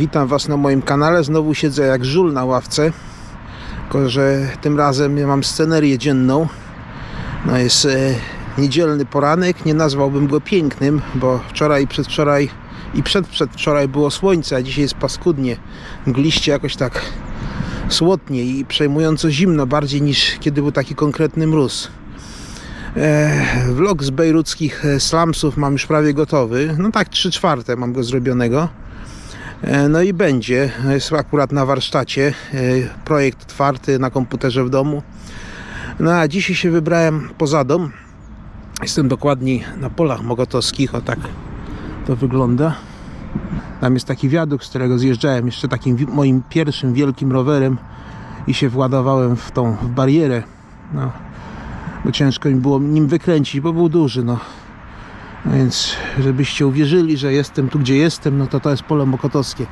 Witam Was na moim kanale. Znowu siedzę jak żul na ławce. Tylko, że tym razem ja mam scenerię dzienną. Jest e, niedzielny poranek. Nie nazwałbym go pięknym, bo wczoraj, przedwczoraj i przedprzedwczoraj było słońce, a dzisiaj jest paskudnie. Mgliście jakoś tak słodnie i przejmująco zimno, bardziej niż kiedy był taki konkretny mróz. E, vlog z bejruckich e, slumsów mam już prawie gotowy. No tak, 3 czwarte mam go zrobionego. No i będzie. Jest akurat na warsztacie. Projekt otwarty na komputerze w domu. No a dzisiaj się wybrałem poza dom. Jestem dokładniej na polach mokotowskich. O tak to wygląda. Tam jest taki wiadukt, z którego zjeżdżałem jeszcze takim moim pierwszym wielkim rowerem i się władowałem w tą w barierę. No, bo ciężko mi było nim wykręcić, bo był duży. No. No więc, żebyście uwierzyli, że jestem tu, gdzie jestem, no to to jest pole mokotowskie.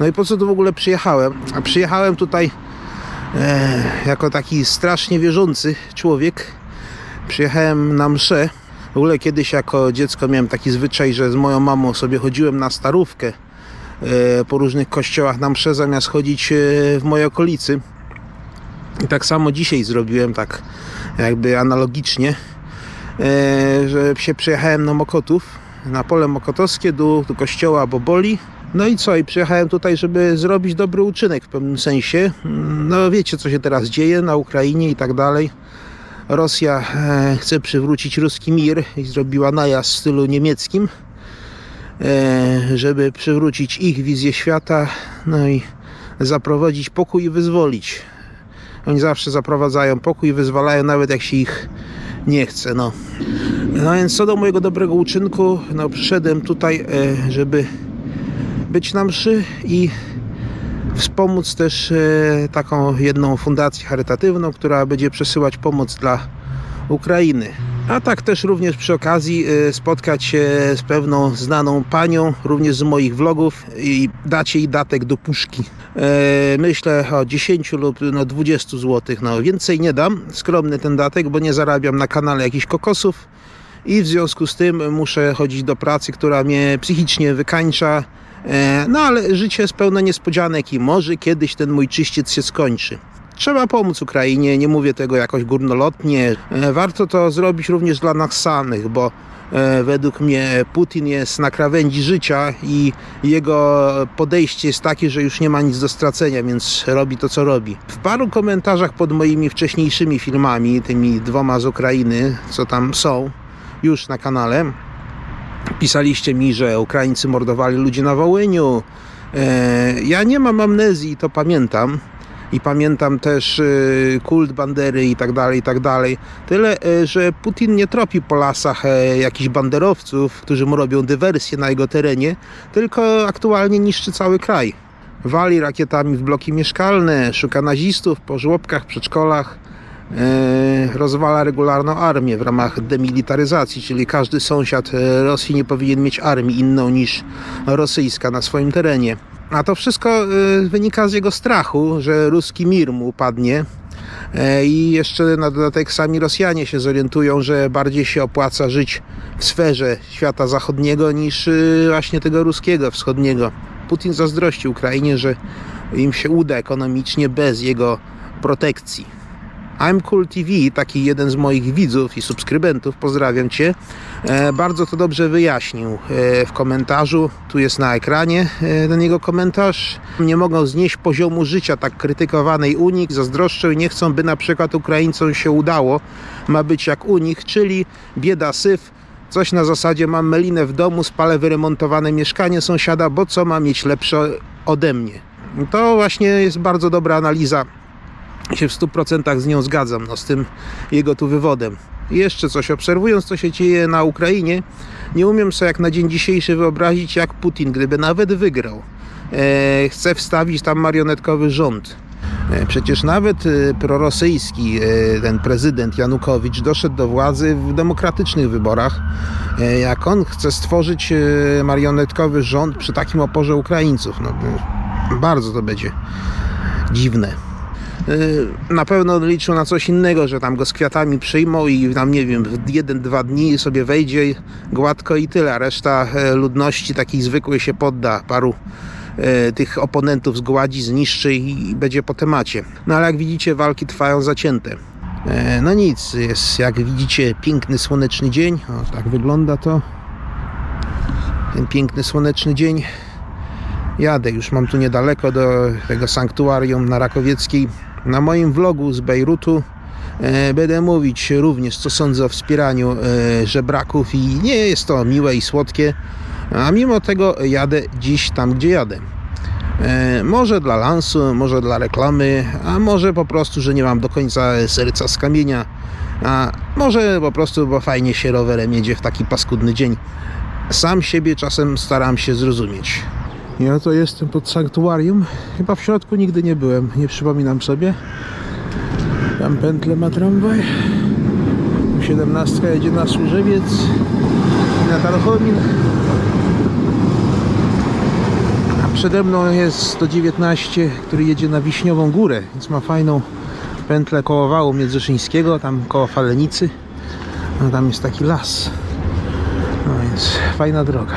No i po co tu w ogóle przyjechałem? A przyjechałem tutaj jako taki strasznie wierzący człowiek. Przyjechałem na mszę. W ogóle kiedyś jako dziecko miałem taki zwyczaj, że z moją mamą sobie chodziłem na starówkę e, po różnych kościołach na mszę, zamiast chodzić e, w mojej okolicy. I tak samo dzisiaj zrobiłem, tak jakby analogicznie e, że się przyjechałem na Mokotów, na pole mokotowskie do, do kościoła Boboli. No i co? I przyjechałem tutaj, żeby zrobić dobry uczynek w pewnym sensie. Mm, No wiecie, co się teraz dzieje na Ukrainie i tak dalej. Rosja e, chce przywrócić ruski mir i zrobiła najazd w stylu niemieckim, e, żeby przywrócić ich wizję świata, no i zaprowadzić pokój i wyzwolić. Oni zawsze zaprowadzają pokój i wyzwalają, nawet jak się ich nie chce. No. No więc co do mojego dobrego uczynku, no przyszedłem tutaj, e, żeby być na mszy i wspomóc też e, taką jedną fundację charytatywną, która będzie przesyłać pomoc dla Ukrainy. A tak też również przy okazji e, spotkać się z pewną znaną panią, również z moich vlogów i dać jej datek do puszki. E, Myślę o 10 lub no 20 zł. No więcej nie dam. Skromny ten datek, bo nie zarabiam na kanale jakichś kokosów i w związku z tym muszę chodzić do pracy, która mnie psychicznie wykańcza. E, No ale życie jest pełne niespodzianek i może kiedyś ten mój czyściec się skończy. Trzeba pomóc Ukrainie, nie mówię tego jakoś górnolotnie. E, Warto to zrobić również dla nas samych, bo e, według mnie Putin jest na krawędzi życia i jego podejście jest takie, że już nie ma nic do stracenia, więc robi to, co robi. W paru komentarzach pod moimi wcześniejszymi filmami, tymi dwoma z Ukrainy, co tam są już na kanale, pisaliście mi, że Ukraińcy mordowali ludzi na Wołyniu. E, Ja nie mam amnezji, to pamiętam. I pamiętam też e, kult Bandery i tak dalej, i tak dalej. Tyle, e, że Putin nie tropi po lasach jakichś banderowców, którzy mu robią dywersję na jego terenie, tylko aktualnie niszczy cały kraj. Wali rakietami w bloki mieszkalne, szuka nazistów po żłobkach, przedszkolach, rozwala regularną armię w ramach demilitaryzacji, czyli każdy sąsiad e, Rosji nie powinien mieć armii inną niż rosyjska na swoim terenie. A to wszystko e, wynika z jego strachu, że ruski mir mu upadnie. E, I jeszcze na dodatek sami Rosjanie się zorientują, że bardziej się opłaca żyć w sferze świata zachodniego niż e, właśnie tego ruskiego, wschodniego. Putin zazdrości Ukrainie, że im się uda ekonomicznie bez jego protekcji. I'm Cool TV, taki jeden z moich widzów i subskrybentów, pozdrawiam Cię, e, bardzo to dobrze wyjaśnił e, w komentarzu. Tu jest na ekranie e, ten jego komentarz. Nie mogą znieść poziomu życia tak krytykowanej u nich, zazdroszczą i nie chcą, by na przykład Ukraińcom się udało. Ma być jak u nich, czyli bieda syf, Coś na zasadzie mam melinę w domu, spalę wyremontowane mieszkanie sąsiada, bo co ma mieć lepsze ode mnie? To właśnie jest bardzo dobra analiza się w 100% z nią zgadzam, no, z tym jego tu wywodem. I jeszcze coś, obserwując co się dzieje na Ukrainie, nie umiem sobie jak na dzień dzisiejszy wyobrazić, jak Putin, gdyby nawet wygrał, e, chce wstawić tam marionetkowy rząd. E, Przecież nawet e, prorosyjski e, ten prezydent Janukowicz doszedł do władzy w demokratycznych wyborach. Jak on chce stworzyć marionetkowy rząd przy takim oporze Ukraińców, no, bardzo to będzie dziwne. E, Na pewno liczył na coś innego, że tam go z kwiatami przyjmą i tam nie wiem, w jeden, dwa dni sobie wejdzie gładko i tyle, a reszta e, ludności takiej zwykłej się podda paru e, tych oponentów zgładzi, zniszczy i i będzie po temacie. No ale jak widzicie, walki trwają zacięte. E, No nic, jest jak widzicie piękny słoneczny dzień. O, tak wygląda to. Ten piękny słoneczny dzień. Jadę, już mam tu niedaleko do tego sanktuarium na Rakowieckiej. Na moim vlogu z Bejrutu e, będę mówić również, co sądzę o wspieraniu e, żebraków i nie jest to miłe i słodkie, a mimo tego jadę dziś tam, gdzie jadę. E, Może dla lansu, może dla reklamy, a może po prostu, że nie mam do końca serca z kamienia, a może po prostu, bo fajnie się rowerem jedzie w taki paskudny dzień. Sam siebie czasem staram się zrozumieć. Ja to jestem pod sanktuarium. Chyba w środku nigdy nie byłem, nie przypominam sobie. Tam pętlę ma tramwaj. 17 jedzie na Służewiec i na Tarchomin. A przede mną jest 119, który jedzie na Wiśniową Górę, więc ma fajną pętlę koło wału Międzyszyńskiego, tam koło Falenicy. No, tam jest taki las. No więc fajna droga.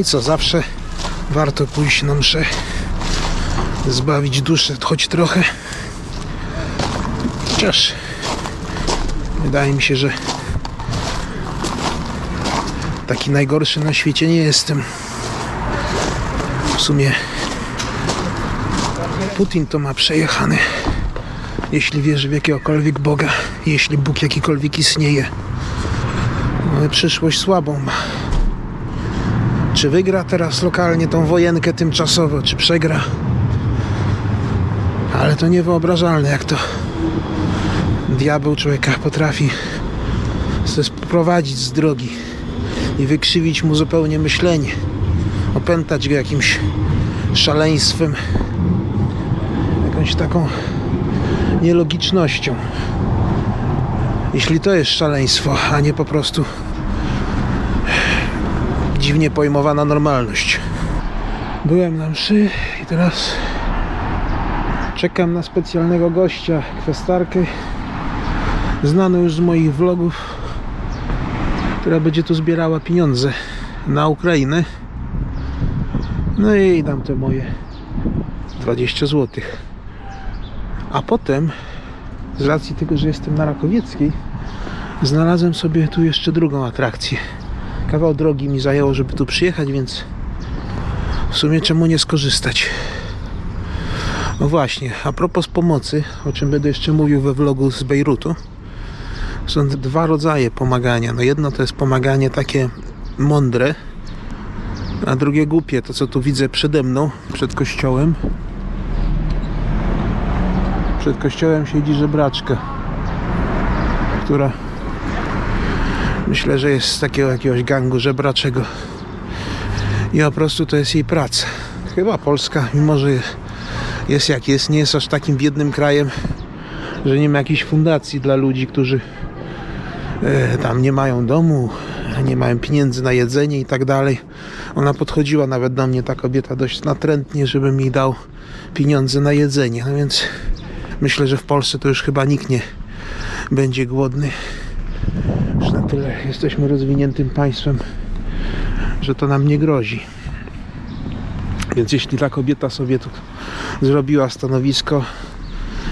I co, zawsze warto pójść na mszę, zbawić duszę choć trochę. Chociaż wydaje mi się, że taki najgorszy na świecie nie jestem. W sumie Putin to ma przejechany. Jeśli wierzy w jakiegokolwiek Boga, jeśli Bóg jakikolwiek istnieje. Przyszłość słabą ma. Czy wygra teraz lokalnie tą wojenkę tymczasowo, czy przegra? Ale to niewyobrażalne, jak to diabeł człowieka potrafi sprowadzić z drogi i wykrzywić mu zupełnie myślenie, opętać go jakimś szaleństwem, jakąś taką nielogicznością. Jeśli to jest szaleństwo, a nie po prostu dziwnie pojmowana normalność. Byłem na mszy i teraz czekam na specjalnego gościa, kwestarkę, znaną już z moich vlogów, która będzie tu zbierała pieniądze na Ukrainę. No i dam te moje 20 zł. A potem, z racji tego, że jestem na Rakowieckiej, znalazłem sobie tu jeszcze drugą atrakcję kawał drogi mi zajęło, żeby tu przyjechać, więc w sumie czemu nie skorzystać? No właśnie, a propos pomocy, o czym będę jeszcze mówił we vlogu z Bejrutu, są dwa rodzaje pomagania. No jedno to jest pomaganie takie mądre, a drugie głupie, to co tu widzę przede mną, przed kościołem. Przed kościołem siedzi żebraczka, która Myślę, że jest z takiego jakiegoś gangu żebraczego. I po prostu to jest jej praca. Chyba Polska, mimo że jest jak jest, nie jest aż takim biednym krajem, że nie ma jakiejś fundacji dla ludzi, którzy e, tam nie mają domu, nie mają pieniędzy na jedzenie i tak dalej. Ona podchodziła nawet do mnie, ta kobieta, dość natrętnie, żebym mi dał pieniądze na jedzenie. No więc myślę, że w Polsce to już chyba nikt nie będzie głodny. Tyle jesteśmy rozwiniętym państwem, że to nam nie grozi. Więc jeśli ta kobieta sobie tu zrobiła stanowisko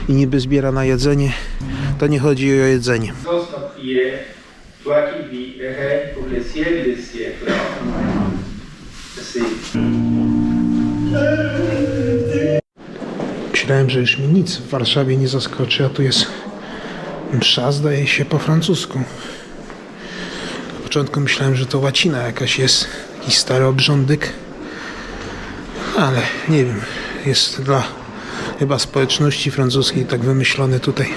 i niby zbiera na jedzenie, to nie chodzi o jedzenie. Myślałem, że już mi nic w Warszawie nie zaskoczy, a tu jest msza, zdaje się, po francusku. Na początku myślałem, że to łacina jakaś jest, jakiś stary obrządek, ale nie wiem, jest dla chyba społeczności francuskiej tak wymyślony tutaj.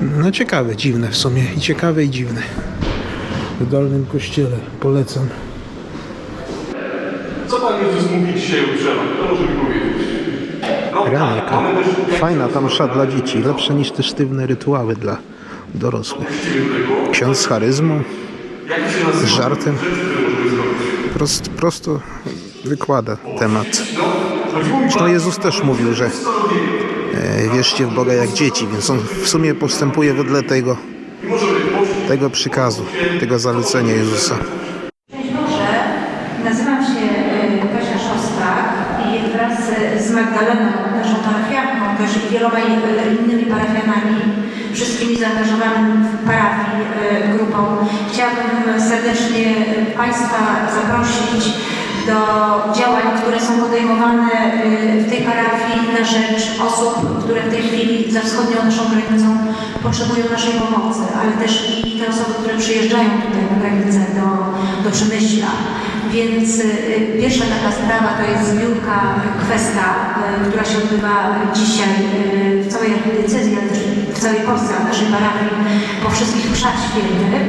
No ciekawe, dziwne w sumie, i ciekawe i dziwne. W Dolnym Kościele, polecam. Co Pan Jezus mówi dzisiaj o drzewach? Kto może mi powiedzieć? No, też fajna ta msza dla dzieci, lepsze niż te sztywne rytuały dla dorosłych. Ksiądz z charyzmą, żartem, prost, prosto wykłada temat. Zresztą Jezus też mówił, że e, wierzcie w Boga jak dzieci, więc on w sumie postępuje wedle tego, tego przykazu, tego zalecenia Jezusa. Państwa zaprosić do działań, które są podejmowane y, w tej parafii na rzecz osób, które w tej chwili za wschodnią naszą granicą potrzebują naszej pomocy, ale też i te osoby, które przyjeżdżają tutaj na granicę do, do Przemyśla. Więc y, pierwsza taka sprawa to jest zbiórka Kwesta, y, która się odbywa dzisiaj y, w całej archidiecezji, ale też w całej Polsce, w naszej parafii, po wszystkich mszach świętych.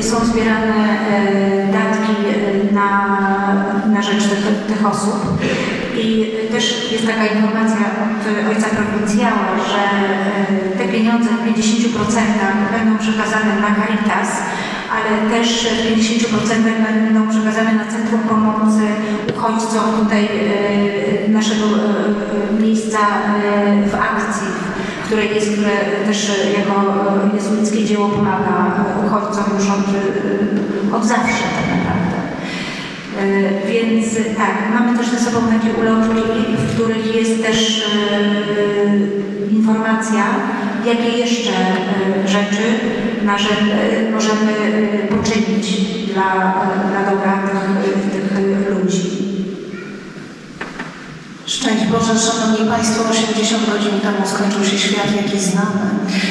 Y, Są zbierane y, datki y, na, na rzecz tych, tych osób. I też jest taka informacja od ojca prowincjała, że y, te pieniądze w 50% będą przekazane na Caritas, ale też w 50% będą przekazane na Centrum Pomocy Uchodźcom tutaj y, naszego y, miejsca y, w akcji, które jest, które też jako jezuickie dzieło pomaga uchodźcom już od, od zawsze tak naprawdę. E, Więc tak, mamy też ze sobą takie ulotki, w których jest też e, informacja, jakie jeszcze e, rzeczy e, możemy e, poczynić dla, dla dobra tych ludzi. Szczęść Boże, Szanowni Państwo, 80 godzin temu skończył się świat, jaki znamy.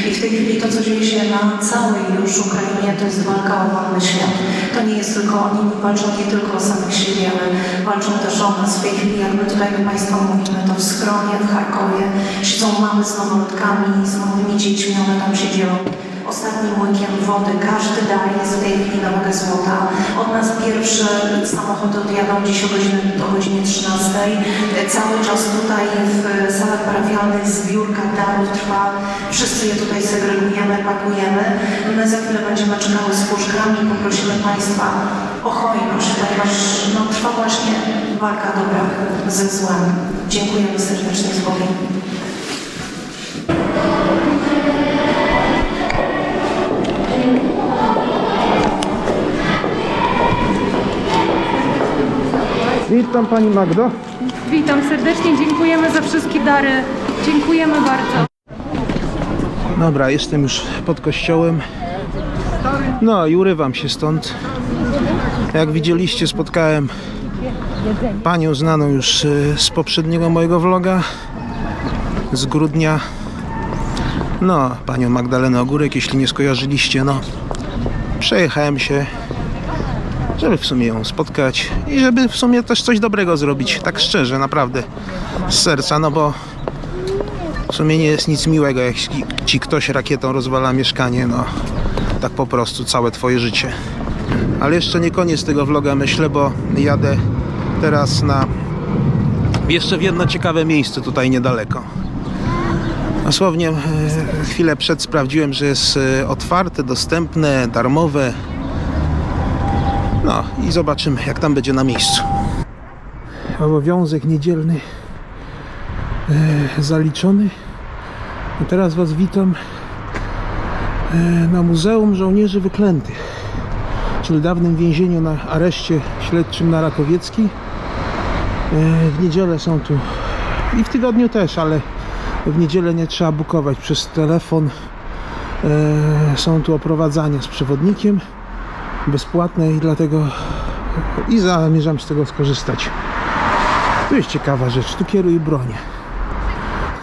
I w tej chwili to, co dzieje się na całej już Ukrainie, to jest walka o wolny świat. To nie jest tylko oni, walczą nie tylko o samych siebie, ale walczą też o nas. W tej chwili, jak my tutaj do Państwa mówimy, to w schronie, w Charkowie siedzą mamy z noworodkami, z małymi dziećmi, one tam się dzielą ostatnim łykiem wody. Każdy daje w tej chwili na wagę złota. Od nas pierwsze samochody odjadą dziś o godzinie, o godzinie 13. Cały czas tutaj w salach parafialnych zbiórka darów trwa. Wszyscy je tutaj segregujemy, pakujemy. My za chwilę będziemy czekały z puszkami poprosimy Państwa o hojność, ponieważ no, trwa właśnie walka dobra ze złem. Dziękujemy serdecznie z Bogiem. Witam Pani Magdo. Witam serdecznie, dziękujemy za wszystkie dary. Dziękujemy bardzo. Dobra, jestem już pod kościołem. No i urywam się stąd. Jak widzieliście, spotkałem panią znaną już y, z poprzedniego mojego vloga z grudnia. No, panią Magdalenę Ogórek, jeśli nie skojarzyliście, no. Przejechałem się, żeby w sumie ją spotkać i żeby w sumie też coś dobrego zrobić. Tak szczerze, naprawdę. Z serca, no bo w sumie nie jest nic miłego, jak ci- ktoś rakietą rozwala mieszkanie, no tak po prostu całe twoje życie. Ale jeszcze nie koniec tego vloga, myślę, bo jadę teraz na jeszcze w jedno ciekawe miejsce tutaj niedaleko. Dosłownie e, chwilę przed sprawdziłem, że jest e, otwarte, dostępne, darmowe. No i zobaczymy, jak tam będzie na miejscu. Obowiązek niedzielny e, zaliczony. A teraz Was witam e, na Muzeum Żołnierzy Wyklętych, czyli dawnym więzieniu na areszcie śledczym na Rakowiecki. E, W niedzielę są tu i w tygodniu też, ale w niedzielę nie trzeba bukować przez telefon. E, Są tu oprowadzania z przewodnikiem bezpłatne i dlatego i zamierzam z tego skorzystać. Tu jest ciekawa rzecz, tu kieruj broń.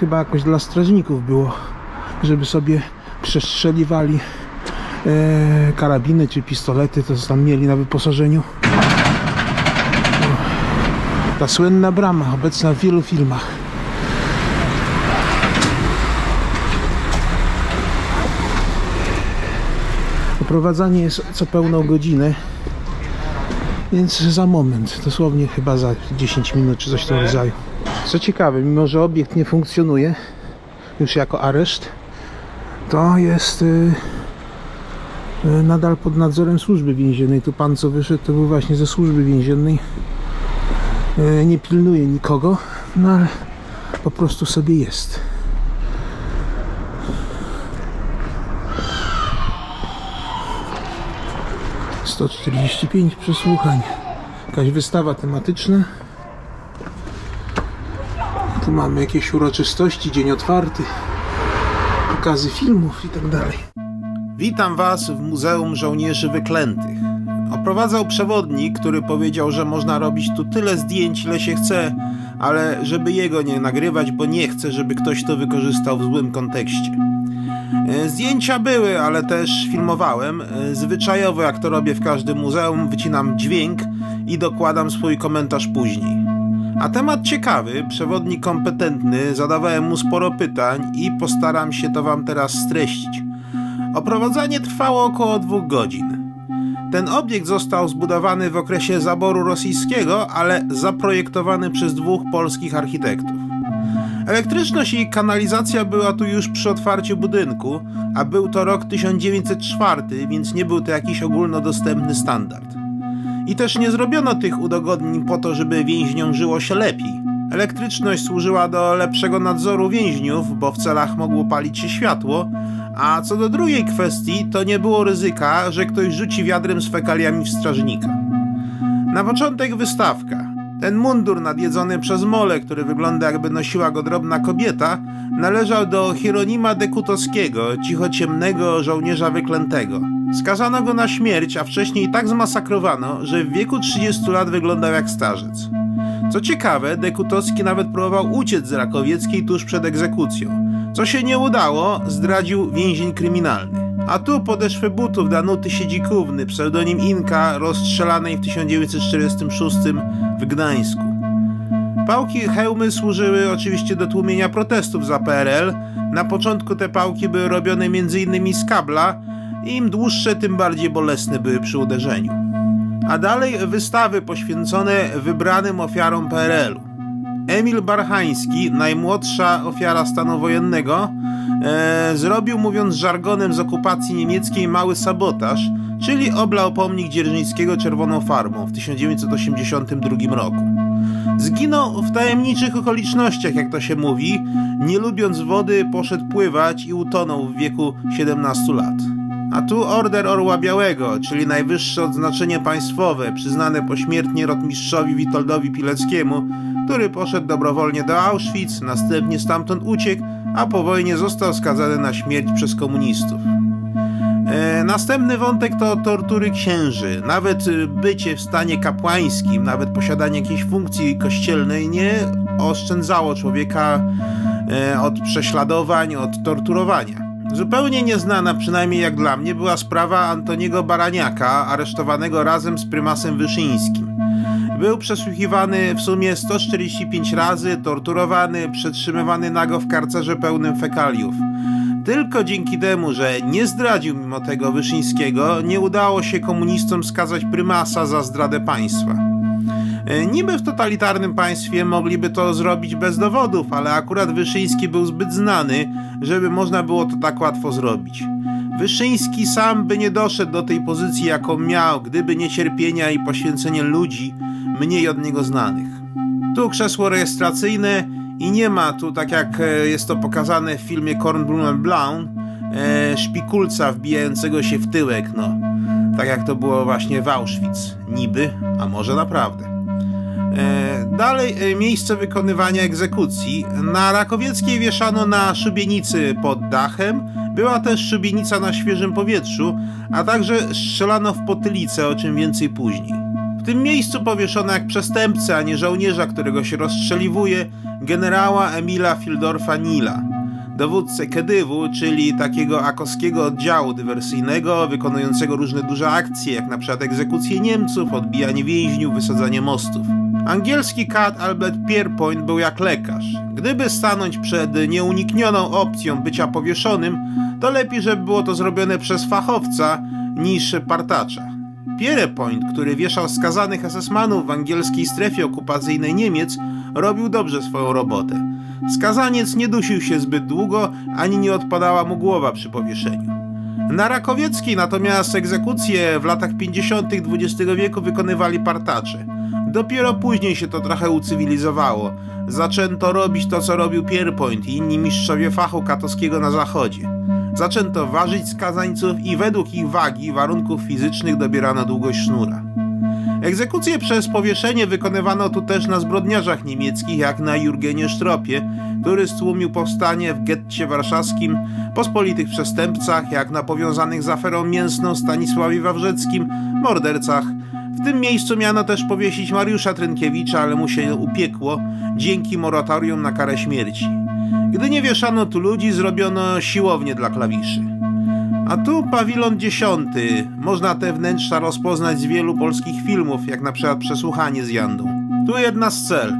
Chyba jakoś dla strażników było, żeby sobie przestrzeliwali e, karabiny czy pistolety, to co tam mieli na wyposażeniu. Ta słynna brama, obecna w wielu filmach. Oprowadzanie jest co pełną godzinę, więc za moment, dosłownie chyba za 10 minut czy coś w tym rodzaju. Co ciekawe, mimo że obiekt nie funkcjonuje już jako areszt, to jest y, y, nadal pod nadzorem służby więziennej. Tu pan co wyszedł, to był właśnie ze służby więziennej. Y, nie pilnuje nikogo, no ale po prostu sobie jest. Sto czterdzieści pięć przesłuchań. Jakaś wystawa tematyczna. Tu mamy jakieś uroczystości, dzień otwarty, pokazy filmów i tak dalej. Witam Was w Muzeum Żołnierzy Wyklętych. Oprowadzał przewodnik, który powiedział, że można robić tu tyle zdjęć, ile się chce, ale żeby jego nie nagrywać, bo nie chce, żeby ktoś to wykorzystał w złym kontekście. E, Zdjęcia były, ale też filmowałem. E, Zwyczajowo, jak to robię w każdym muzeum, wycinam dźwięk i dokładam swój komentarz później. A temat ciekawy, przewodnik kompetentny, zadawałem mu sporo pytań i postaram się to Wam teraz streścić. Oprowadzanie trwało około dwóch godzin. Ten obiekt został zbudowany w okresie zaboru rosyjskiego, ale zaprojektowany przez dwóch polskich architektów. Elektryczność i kanalizacja była tu już przy otwarciu budynku, a był to rok 1904, więc nie był to jakiś ogólnodostępny standard. I też nie zrobiono tych udogodnień po to, żeby więźniom żyło się lepiej. Elektryczność służyła do lepszego nadzoru więźniów, bo w celach mogło palić się światło, a co do drugiej kwestii, to nie było ryzyka, że ktoś rzuci wiadrem z fekaliami w strażnika. Na początek wystawka. Ten mundur nadjedzony przez mole, który wygląda jakby nosiła go drobna kobieta, należał do Hieronima Dekutowskiego, cichociemnego żołnierza wyklętego. Skazano go na śmierć, a wcześniej tak zmasakrowano, że w wieku 30 lat wyglądał jak starzec. Co ciekawe, Dekutowski nawet próbował uciec z Rakowieckiej tuż przed egzekucją. Co się nie udało, zdradził więzień kryminalny. A tu podeszwy butów Danuty Siedzikówny, pseudonim Inka, rozstrzelanej w 1946 w Gdańsku. Pałki hełmy służyły oczywiście do tłumienia protestów za PRL. Na początku te pałki były robione m.in. z kabla i im dłuższe, tym bardziej bolesne były przy uderzeniu. A dalej wystawy poświęcone wybranym ofiarom PRL-u. Emil Barchański, najmłodsza ofiara stanu wojennego, e, zrobił, mówiąc żargonem z okupacji niemieckiej, mały sabotaż, czyli oblał pomnik Dzierżyńskiego czerwoną farbą w 1982 roku. Zginął w tajemniczych okolicznościach, jak to się mówi. Nie lubiąc wody, poszedł pływać i utonął w wieku 17 lat. A tu Order Orła Białego, czyli najwyższe odznaczenie państwowe, przyznane pośmiertnie rotmistrzowi Witoldowi Pileckiemu, który poszedł dobrowolnie do Auschwitz, następnie stamtąd uciekł, a po wojnie został skazany na śmierć przez komunistów. E, następny wątek to tortury księży. Nawet y, bycie w stanie kapłańskim, nawet posiadanie jakiejś funkcji kościelnej nie oszczędzało człowieka e, od prześladowań, od torturowania. Zupełnie nieznana, przynajmniej jak dla mnie, była sprawa Antoniego Baraniaka, aresztowanego razem z prymasem Wyszyńskim. Był przesłuchiwany w sumie 145 razy, torturowany, przetrzymywany nago w karcerze pełnym fekaliów. Tylko dzięki temu, że nie zdradził mimo tego Wyszyńskiego, nie udało się komunistom skazać prymasa za zdradę państwa. E, Niby w totalitarnym państwie mogliby to zrobić bez dowodów, ale akurat Wyszyński był zbyt znany, żeby można było to tak łatwo zrobić. Wyszyński sam by nie doszedł do tej pozycji, jaką miał, gdyby nie cierpienia i poświęcenie ludzi mniej od niego znanych. Tu krzesło rejestracyjne i nie ma tu, tak jak e, jest to pokazane w filmie Kornblumen Blaun, e, szpikulca wbijającego się w tyłek, no. Tak jak to było właśnie w Auschwitz. Niby, a może naprawdę. E, dalej e, miejsce wykonywania egzekucji. Na Rakowieckiej wieszano na szubienicy pod dachem. Była też szubienica na świeżym powietrzu, a także strzelano w potylicę, o czym więcej później. W tym miejscu powieszono jak przestępcę, a nie żołnierza, którego się rozstrzeliwuje, generała Emila Fildorfa Nila, dowódcę Kedywu, czyli takiego akowskiego oddziału dywersyjnego, wykonującego różne duże akcje, jak na przykład egzekucje Niemców, odbijanie więźniów, wysadzanie mostów. Angielski kat Albert Pierpoint był jak lekarz. Gdyby stanąć przed nieuniknioną opcją bycia powieszonym, to lepiej, żeby było to zrobione przez fachowca niż partacza. Pierrepoint, który wieszał skazanych SS-manów w angielskiej strefie okupacyjnej Niemiec, robił dobrze swoją robotę. Skazaniec nie dusił się zbyt długo, ani nie odpadała mu głowa przy powieszeniu. Na Rakowieckiej natomiast egzekucje w latach 50. XX wieku wykonywali partacze. Dopiero później się to trochę ucywilizowało. Zaczęto robić to, co robił Pierrepoint i inni mistrzowie fachu katowskiego na zachodzie. Zaczęto ważyć skazańców i według ich wagi, warunków fizycznych dobierano długość sznura. Egzekucje przez powieszenie wykonywano tu też na zbrodniarzach niemieckich, jak na Jurgenie Sztropie, który stłumił powstanie w getcie warszawskim, pospolitych przestępcach, jak na powiązanych z aferą mięsną Stanisławie Wawrzeckim, mordercach. W tym miejscu miano też powiesić Mariusza Trynkiewicza, ale mu się upiekło, dzięki moratorium na karę śmierci. Gdy nie wieszano tu ludzi, zrobiono siłownię dla klawiszy. A tu pawilon dziesiąty. Można te wnętrza rozpoznać z wielu polskich filmów, jak na przykład Przesłuchanie z Jandą. Tu jedna z cel.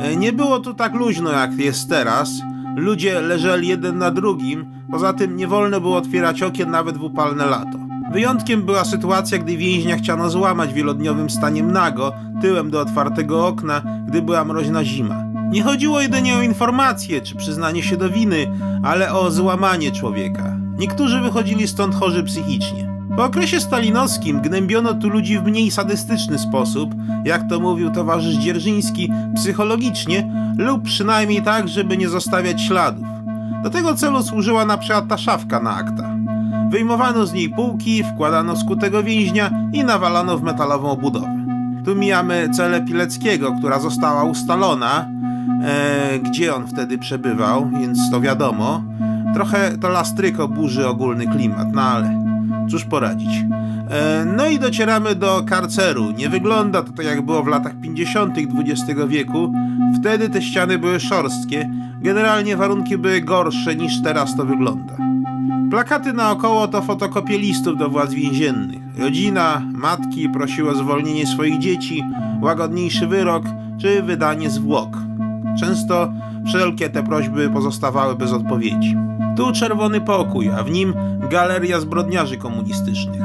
E, Nie było tu tak luźno jak jest teraz. Ludzie leżeli jeden na drugim, poza tym nie wolno było otwierać okien nawet w upalne lato. Wyjątkiem była sytuacja, gdy więźnia chciano złamać wielodniowym staniem nago, tyłem do otwartego okna, gdy była mroźna zima. Nie chodziło jedynie o informacje czy przyznanie się do winy, ale o złamanie człowieka. Niektórzy wychodzili stąd chorzy psychicznie. Po okresie stalinowskim gnębiono tu ludzi w mniej sadystyczny sposób, jak to mówił towarzysz Dzierżyński, psychologicznie lub przynajmniej tak, żeby nie zostawiać śladów. Do tego celu służyła na przykład ta szafka na akta. Wyjmowano z niej półki, wkładano skutego więźnia i nawalano w metalową obudowę. Tu mijamy celę Pileckiego, która została ustalona, e, gdzie on wtedy przebywał, więc to wiadomo. Trochę to lastryko burzy ogólny klimat, no ale cóż poradzić. E, no i docieramy do karceru. Nie wygląda to tak jak było w latach 50. XX wieku. Wtedy te ściany były szorstkie. Generalnie warunki były gorsze niż teraz to wygląda. Plakaty naokoło to fotokopie listów do władz więziennych. Rodzina, matki prosiły o zwolnienie swoich dzieci, łagodniejszy wyrok czy wydanie zwłok. Często wszelkie te prośby pozostawały bez odpowiedzi. Tu czerwony pokój, a w nim galeria zbrodniarzy komunistycznych.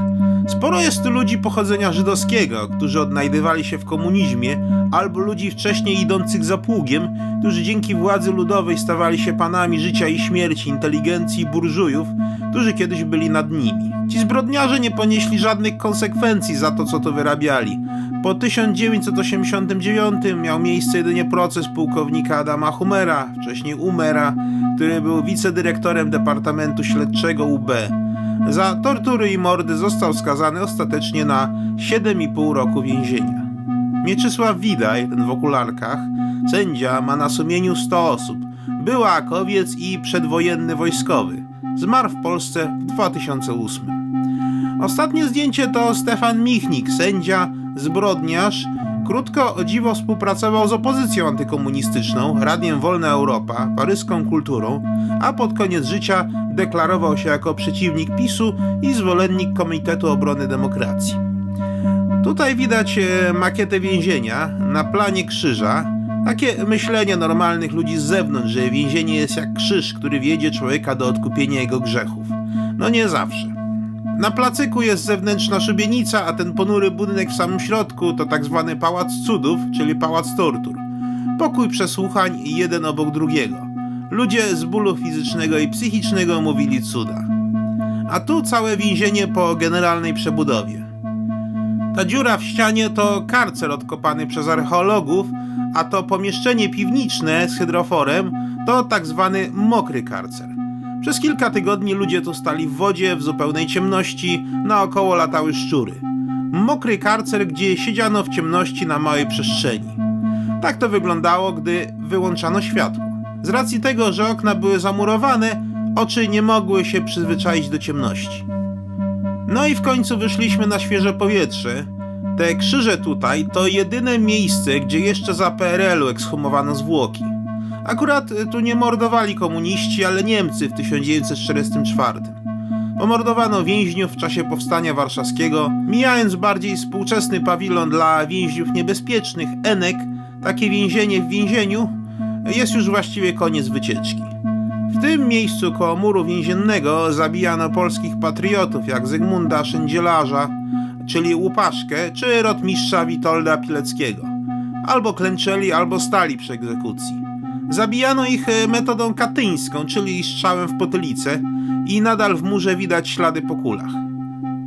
Sporo jest tu ludzi pochodzenia żydowskiego, którzy odnajdywali się w komunizmie, albo ludzi wcześniej idących za pługiem, którzy dzięki władzy ludowej stawali się panami życia i śmierci, inteligencji i burżujów, którzy kiedyś byli nad nimi. Ci zbrodniarze nie ponieśli żadnych konsekwencji za to, co to wyrabiali. Po 1989 miał miejsce jedynie proces pułkownika Adama Humera, wcześniej Umera, który był wicedyrektorem Departamentu Śledczego UB. Za tortury i mordy został skazany ostatecznie na 7,5 roku więzienia. Mieczysław Widaj, ten w okularkach, sędzia, ma na sumieniu 100 osób. Był akowiec i przedwojenny wojskowy. Zmarł w Polsce w 2008. Ostatnie zdjęcie to Stefan Michnik, sędzia, zbrodniarz. Krótko o dziwo współpracował z opozycją antykomunistyczną, Radiem Wolna Europa, paryską kulturą, a pod koniec życia deklarował się jako przeciwnik PiSu i zwolennik Komitetu Obrony Demokracji. Tutaj widać e, makietę więzienia na planie krzyża. Takie myślenie normalnych ludzi z zewnątrz, że więzienie jest jak krzyż, który wiedzie człowieka do odkupienia jego grzechów. No nie zawsze. Na placyku jest zewnętrzna szubienica, a ten ponury budynek w samym środku to tak zwany Pałac Cudów, czyli Pałac Tortur. Pokój przesłuchań jeden obok drugiego. Ludzie z bólu fizycznego i psychicznego mówili cuda. A tu całe więzienie po generalnej przebudowie. Ta dziura w ścianie to karcer odkopany przez archeologów, a to pomieszczenie piwniczne z hydroforem to tak zwany mokry karcer. Przez kilka tygodni ludzie tu stali w wodzie, w zupełnej ciemności, naokoło latały szczury. Mokry karcer, gdzie siedziano w ciemności na małej przestrzeni. Tak to wyglądało, gdy wyłączano światło. Z racji tego, że okna były zamurowane, oczy nie mogły się przyzwyczaić do ciemności. No i w końcu wyszliśmy na świeże powietrze. Te krzyże tutaj to jedyne miejsce, gdzie jeszcze za PRL-u ekshumowano zwłoki. Akurat y, tu nie mordowali komuniści, ale Niemcy w 1944. Pomordowano więźniów w czasie powstania warszawskiego, mijając bardziej współczesny pawilon dla więźniów niebezpiecznych, Enek, takie więzienie w więzieniu, jest już właściwie koniec wycieczki. W tym miejscu koło muru więziennego zabijano polskich patriotów jak Zygmunda Szędzielarza, czyli Łupaszkę, czy rotmistrza Witolda Pileckiego. Albo klęczeli, albo stali przy egzekucji. Zabijano ich e, metodą katyńską, czyli strzałem w potylicę i nadal w murze widać ślady po kulach.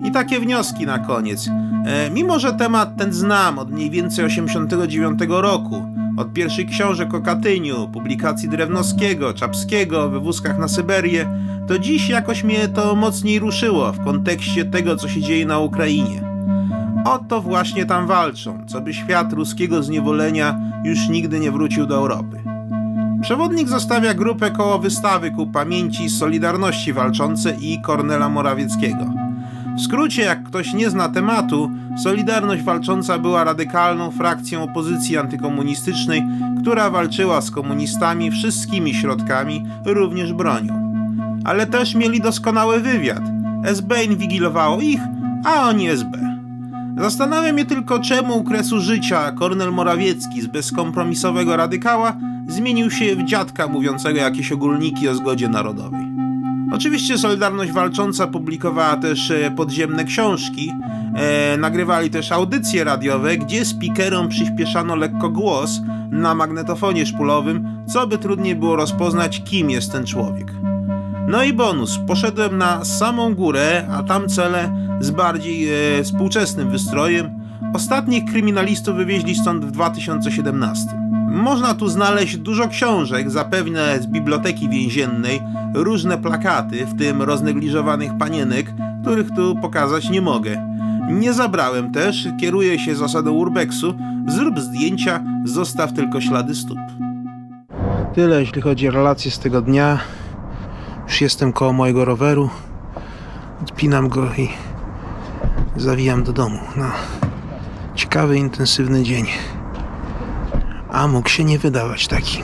I takie wnioski na koniec. E, mimo, że temat ten znam od mniej więcej 89 roku, od pierwszych książek o Katyniu, publikacji Drewnowskiego, Czapskiego, wywózkach na Syberię, to dziś jakoś mnie to mocniej ruszyło w kontekście tego, co się dzieje na Ukrainie. O to właśnie tam walczą, co by świat ruskiego zniewolenia już nigdy nie wrócił do Europy. Przewodnik zostawia grupę koło wystawy ku pamięci Solidarności Walczące i Kornela Morawieckiego. W skrócie, jak ktoś nie zna tematu, Solidarność Walcząca była radykalną frakcją opozycji antykomunistycznej, która walczyła z komunistami wszystkimi środkami, również bronią. Ale też mieli doskonały wywiad. SB inwigilowało ich, a oni SB. Zastanawia mnie tylko, czemu u kresu życia Kornel Morawiecki z bezkompromisowego radykała zmienił się w dziadka mówiącego jakieś ogólniki o zgodzie narodowej. Oczywiście Solidarność Walcząca publikowała też e, podziemne książki, e, nagrywali też audycje radiowe, gdzie speakerom przyspieszano lekko głos na magnetofonie szpulowym, co by trudniej było rozpoznać, kim jest ten człowiek. No i bonus, poszedłem na samą górę, a tam cele z bardziej e, współczesnym wystrojem. Ostatnich kryminalistów wywieźli stąd w 2017. Można tu znaleźć dużo książek, zapewne z biblioteki więziennej, różne plakaty, w tym roznegliżowanych panienek, których tu pokazać nie mogę. Nie zabrałem też, kieruję się zasadą urbexu, zrób zdjęcia, zostaw tylko ślady stóp. Tyle, jeśli chodzi o relacje z tego dnia. Już jestem koło mojego roweru. Odpinam go i zawijam do domu. No, ciekawy, intensywny dzień. A mógł się nie wydawać taki.